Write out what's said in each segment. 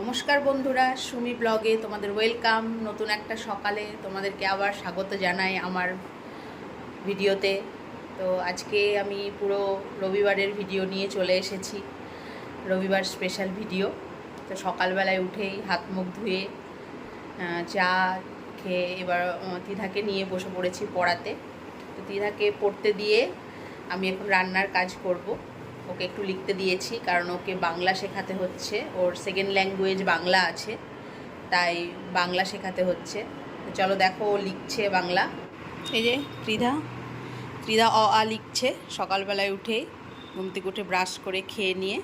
নমস্কার বন্ধুরা, সুমি ব্লগে তোমাদের ওয়েলকাম। নতুন একটা সকালে তোমাদেরকে আবার স্বাগত জানাই আমার ভিডিওতে। তো আজকে আমি পুরো রবিবারের ভিডিও নিয়ে চলে এসেছি, রবিবার স্পেশাল ভিডিও। তো সকালবেলায় উঠেই হাত মুখ ধুয়ে চা খেয়ে এবার তিধাকে নিয়ে বসে পড়েছি পড়াতে। তো তিধাকে পড়তে দিয়ে আমি এখন রান্নার কাজ করব। ওকে একটু লিখতে দিয়েছি, কারণ ওকে বাংলা শেখাতে হচ্ছে। ওর সেকেন্ড ল্যাঙ্গুয়েজ বাংলা আছে, তাই বাংলা শেখাতে হচ্ছে। চলো দেখো ও লিখছে বাংলা। এই যে ত্রিধা ত্রিধা অ আ লিখছে সকালবেলায় উঠে ঘুম থেকে উঠে ব্রাশ করে খেয়ে নিয়ে।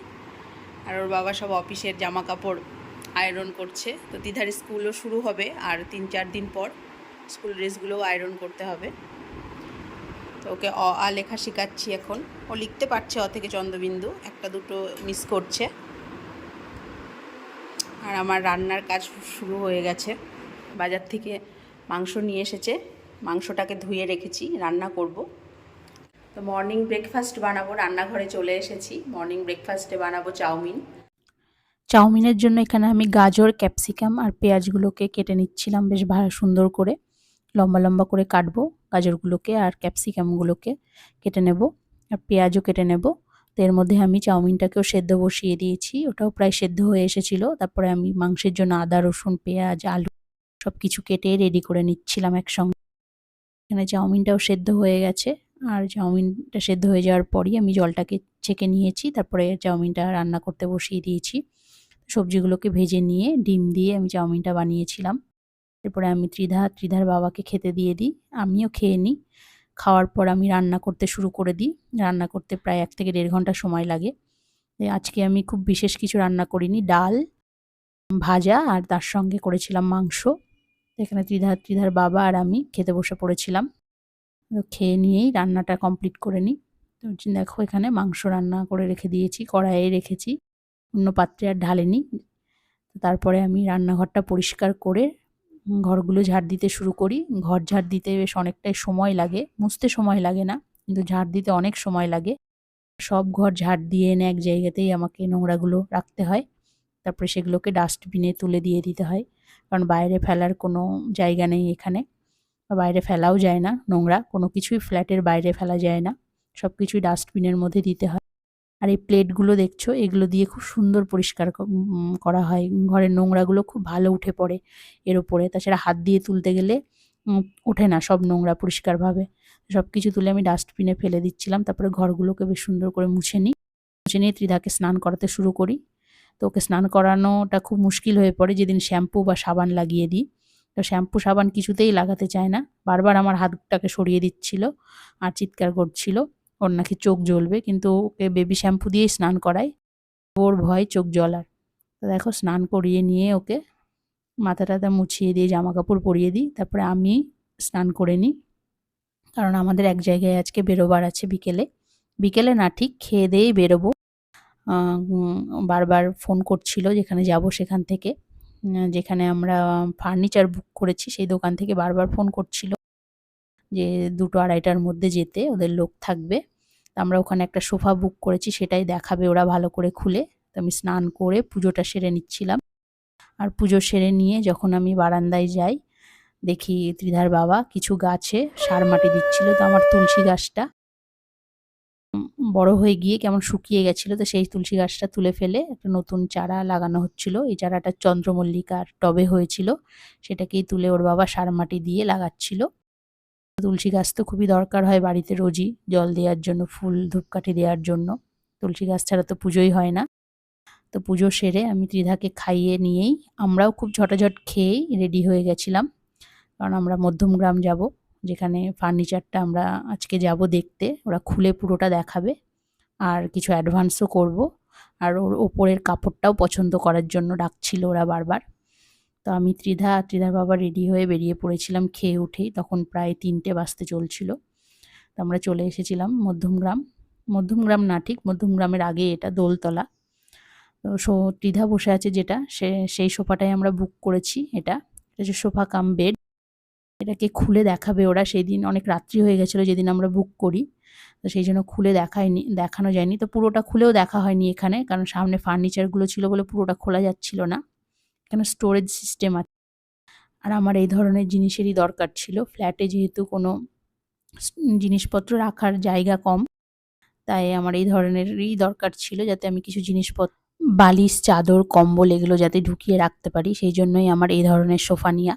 আর ওর বাবা সব অফিসের জামা কাপড় আয়রন করছে। তো তিধার স্কুলও শুরু হবে, আর তিন চার দিন পর স্কুল ড্রেসগুলোও আয়রন করতে হবে। তো ওকে অ, আ লেখা শেখাচ্ছি এখন। ও লিখতে পারছে অ থেকে চন্দ্রবিন্দু, একটা দুটো মিস করছে। আর আমার রান্নার কাজ শুরু হয়ে গেছে। বাজার থেকে মাংস নিয়ে এসেছে। মাংসটাকে ধুয়ে রেখেছি, রান্না করব। তো মর্নিং ব্রেকফাস্ট বানাবো, রান্নাঘরে চলে এসেছি। মর্নিং ব্রেকফাস্টে বানাবো চাউমিন। চাউমিনের জন্য এখানে আমি গাজর, ক্যাপসিকাম আর পেঁয়াজগুলোকে কেটে নিচ্ছিলাম বেশ ভালো সুন্দর করে। লম্বা লম্বা করে কাটবো গাজরগুলোকে আর ক্যাপসিকামগুলোকে কেটে নেব আর পেঁয়াজও কেটে নেব। তো এর মধ্যে আমি চাউমিনটাকেও সেদ্ধ বসিয়ে দিয়েছি, ওটাও প্রায় সেদ্ধ হয়ে এসেছিল। তারপরে আমি মাংসের জন্য আদা, রসুন, পেঁয়াজ, আলু সব কিছু কেটে রেডি করে নিচ্ছিলাম একসঙ্গে। এখানে চাউমিনটাও সেদ্ধ হয়ে গেছে আর চাউমিনটা সেদ্ধ হয়ে যাওয়ার পরই আমি জলটাকে ছেঁকে নিয়েছি, তারপরে চাউমিনটা রান্না করতে বসিয়ে দিয়েছি। সবজিগুলোকে ভেজে নিয়ে ডিম দিয়ে আমি চাউমিনটা বানিয়েছিলাম। এরপরে আমি ত্রিধা, ত্রিধার বাবাকে খেতে দিয়ে দিই, আমিও খেয়ে নিই। খাওয়ার পর আমি রান্না করতে শুরু করে দিই। রান্না করতে প্রায় এক থেকে দেড় ঘণ্টা সময় লাগে। আজকে আমি খুব বিশেষ কিছু রান্না করিনি, ডাল, ভাজা আর তার সঙ্গে করেছিলাম মাংস। এখানে ত্রিধা, ত্রিধার বাবা আর আমি খেতে বসে পড়েছিলাম। খেয়ে নিয়েই রান্নাটা কমপ্লিট করে নিই। তো দেখো এখানে মাংস রান্না করে রেখে দিয়েছি, কড়াইয়ে রেখেছি। অন্য পাত্রে আর ঢালেনি। তারপরে আমি রান্নাঘরটা পরিষ্কার করে ঘরগুলো ঝাড় দিতে শুরু করি। ঘর ঝাড় দিতে বেশ অনেকটাই সময় লাগে, মুছতে সময় লাগে না, কিন্তু ঝাড় দিতে অনেক সময় লাগে। সব ঘর ঝাড় দিয়ে এনে এক জায়গাতেই আমাকে নোংরাগুলো রাখতে হয়। তারপরে সেগুলোকে ডাস্টবিনে তুলে দিয়ে দিতে হয়, কারণ বাইরে ফেলার কোনো জায়গা নেই এখানে। বাইরে ফেলাও যায় না নোংরা, কোনো কিছুই ফ্ল্যাটের বাইরে ফেলা যায় না। সব কিছুই ডাস্টবিনের মধ্যে দিতে হয়। আর এই প্লেটগুলো দেখছ এগুলো দিয়ে খুব সুন্দর পরিষ্কার করা হয়। ঘরের নোংরাগুলো খুব ভালো উঠে পড়ে এর উপরে। তাছাড়া হাত দিয়ে তুলতে গেলে উম, ওঠে না সব নোংরা পরিষ্কারভাবে। সব কিছু তুলে আমি ডাস্টবিনে ফেলে দিচ্ছিলাম তারপরে ঘরগুলোকে বেশ সুন্দর করে মুছে নিই। মুছে নিয়ে ত্রিধাকে স্নান করাতে শুরু করি। তো ওকে স্নান করানোটা খুব মুশকিল হয়ে পড়ে যেদিন শ্যাম্পু বা সাবান লাগিয়ে দিই। তো শ্যাম্পু সাবান কিছুতেই লাগাতে চায় না। বারবার আমার হাতটাকে সরিয়ে দিচ্ছিল আর চিৎকার করছিল। ওর নাকি চোখ জ্বলবে, কিন্তু ওকে বেবি শ্যাম্পু দিয়েই স্নান করাই। ওর ভয় চোখ জ্বলার। তো দেখো, স্নান করিয়ে নিয়ে ওকে মাথা টাথা মুছিয়ে দিয়ে জামা কাপড় পরিয়ে দিই। তারপরে আমি স্নান করে নিই। কারণ আমাদের এক জায়গায় আজকে বেরোবার আছে বিকেলে। বিকেলে না, ঠিক খেয়ে দিয়েই বেরোবো। বারবার ফোন করছিল যেখানে যাব সেখান থেকে। যেখানে আমরা ফার্নিচার বুক করেছি, সেই দোকান থেকে বারবার ফোন করছিল যে দুটো আড়াইটার মধ্যে যেতে, ওদের লোক থাকবে। তো আমরা ওখানে একটা সোফা বুক করেছি, সেটাই দেখাবে ওরা ভালো করে খুলে। তো আমি স্নান করে পুজোটা সেরে নিচ্ছিলাম। আর পুজো সেরে নিয়ে যখন আমি বারান্দায় যাই, দেখি ত্রিধার বাবা কিছু গাছে সার মাটি দিচ্ছিল, তো আমার তুলসী গাছটা। বড় হয়ে গিয়ে কেমন শুকিয়ে গেছিল, তো সেই তুলসী গাছটা তুলে ফেলে একটা নতুন চারা লাগানো হচ্ছিল। এই চারাটা চন্দ্রমল্লিকার টবে হয়েছিল, সেটাকেই তুলে ওর বাবা সার মাটি দিয়ে লাগাচ্ছিল। তুলসী গাছ তো খুবই দরকার হয় বাড়িতে রোজই জল দেওয়ার জন্য, ফুল ধূপকাঠি দেওয়ার জন্য। তুলসী গাছ ছাড়া তো পুজোই হয় না। তো পুজো সেরে আমি ত্রিধাকে খাইয়ে নিয়েই আমরাও খুব ঝটাঝট খেয়েই রেডি হয়ে গেছিলাম। কারণ আমরা মধ্যমগ্রাম যাব, যেখানে ফার্নিচারটা আমরা আজকে যাব দেখতে, ওরা খুলে পুরোটা দেখাবে। আর কিছু অ্যাডভান্সও করব। আর ওর ওপরের কাপড়টাও পছন্দ করার জন্য ডাকছিল ওরা বারবার। তো আমি ত্রিধা, ত্রিধার বাবা রেডি হয়ে বেরিয়ে পড়েছিলাম খেয়ে উঠেই। তখন প্রায় তিনটে বাজতে চলছিল। তো আমরা চলে এসেছিলাম মধ্যমগ্রাম। মধ্যমগ্রাম না ঠিক, মধ্যমগ্রামের আগে এটা দোলতলা। তো সো ত্রিধা বসে আছে যেটা, সে, সেই সোফাটাই আমরা বুক করেছি এটা। এটা হচ্ছে সোফা কাম বেড এটাকে খুলে দেখাবে ওরা। সেই দিন অনেক রাত্রি হয়ে গেছিল যেদিন আমরা বুক করি। তো সেই জন্য খুলে দেখায়নি, দেখানো যায়নি। তো পুরোটা খুলেও দেখা হয়নি এখানে, কারণ সামনে ফার্নিচারগুলো ছিল বলে পুরোটা খোলা যাচ্ছিল না। এখানে স্টোরেজ সিস্টেম আছে। আর আমার এই ধরনের জিনিসেরই দরকার ছিল। ফ্ল্যাটে যেহেতু কোনো জিনিসপত্র রাখার জায়গা কম, তাই আমার এই ধরনেরই দরকার ছিল যাতে আমি কিছু জিনিসপত্র বালিশ, চাদর, কম্বল এগুলো যাতে ঢুকিয়ে রাখতে পারি। সেই জন্যই আমার এই ধরনের সোফা নেওয়া।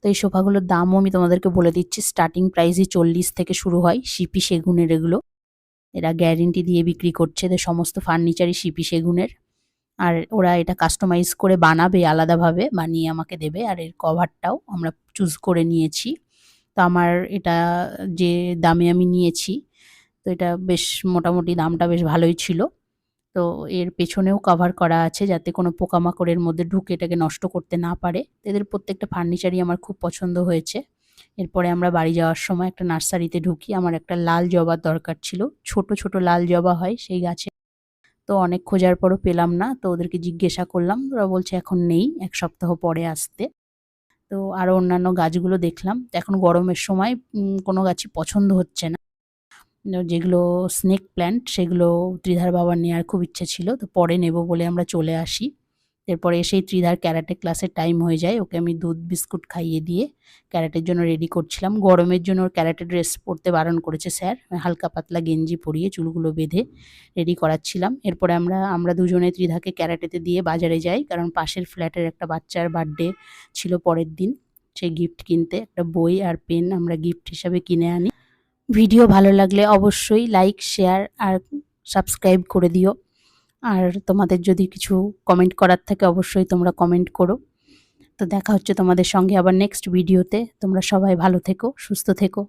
তো এই সোফাগুলোর দামও আমি তোমাদেরকে বলে দিচ্ছি। স্টার্টিং প্রাইসই চল্লিশ থেকে শুরু হয় সিপি সেগুনের এগুলো। এরা গ্যারেন্টি দিয়ে বিক্রি করছে। এদের সমস্ত ফার্নিচারই সিপি সেগুনের। আর ওরা এটা কাস্টমাইজ করে বানাবে, আলাদাভাবে বানিয়ে আমাকে দেবে। আর এর কভারটাও আমরা চুজ করে নিয়েছি। তো আমার এটা যে দামে আমি নিয়েছি, তো এটা বেশ মোটামুটি দামটা বেশ ভালোই ছিল। তো এর পেছনেও কভার করা আছে যাতে কোনো পোকামাকড়ের মধ্যে ঢুকে এটাকে নষ্ট করতে না পারে। এদের প্রত্যেকটা ফার্নিচারই আমার খুব পছন্দ হয়েছে। এরপরে আমরা বাড়ি যাওয়ার সময় একটা নার্সারিতে ঢুকি। আমার একটা লাল জবার দরকার ছিল। ছোট ছোট লাল জবা হয় সেই গাছে তো অনেক খোঁজার পরও পেলাম না, তো ওদেরকে জিজ্ঞাসা করলাম। ওরা বলছে এখন নেই, এক সপ্তাহ পরে আসতে। তো আরও অন্যান্য গাছগুলো দেখলাম। এখন গরমের সময় কোনো গাছই পছন্দ হচ্ছে না। যেগুলো স্নেক প্ল্যান্ট সেগুলো ত্রিধার বাবার নেওয়ার খুব ইচ্ছে ছিল, তো পরে নেব বলে আমরা চলে আসি। এরপরে এসেই ত্রিধার ক্যারাটে ক্লাসের টাইম হয়ে যায়। ওকে আমি দুধ, বিস্কুট খাইয়ে দিয়ে ক্যারাটের জন্য রেডি করছিলাম। গরমের জন্য ওর ক্যারাটে ড্রেস পরতে বারণ করেছে স্যার। হালকা পাতলা গেঞ্জি পরিয়ে চুলগুলো বেঁধে রেডি করাচ্ছিলাম। এরপরে আমরা আমরা দুজনে ত্রিধাকে ক্যারাটেতে দিয়ে বাজারে যাই, কারণ পাশের ফ্ল্যাটের একটা বাচ্চার বার্থডে ছিল পরের দিন। সেই গিফট কিনতে একটা বই আর পেন আমরা গিফট হিসাবে কিনে আনি। ভিডিও ভালো লাগলে অবশ্যই লাইক শেয়ার আর সাবস্ক্রাইব করে দিও। আর তোমাদের যদি কিছু কমেন্ট করার থাকে, অবশ্যই তোমরা কমেন্ট করো। তো দেখা হচ্ছে তোমাদের সঙ্গে আবার নেক্সট ভিডিওতে তোমরা সবাই ভালো থেকো, সুস্থ থেকো।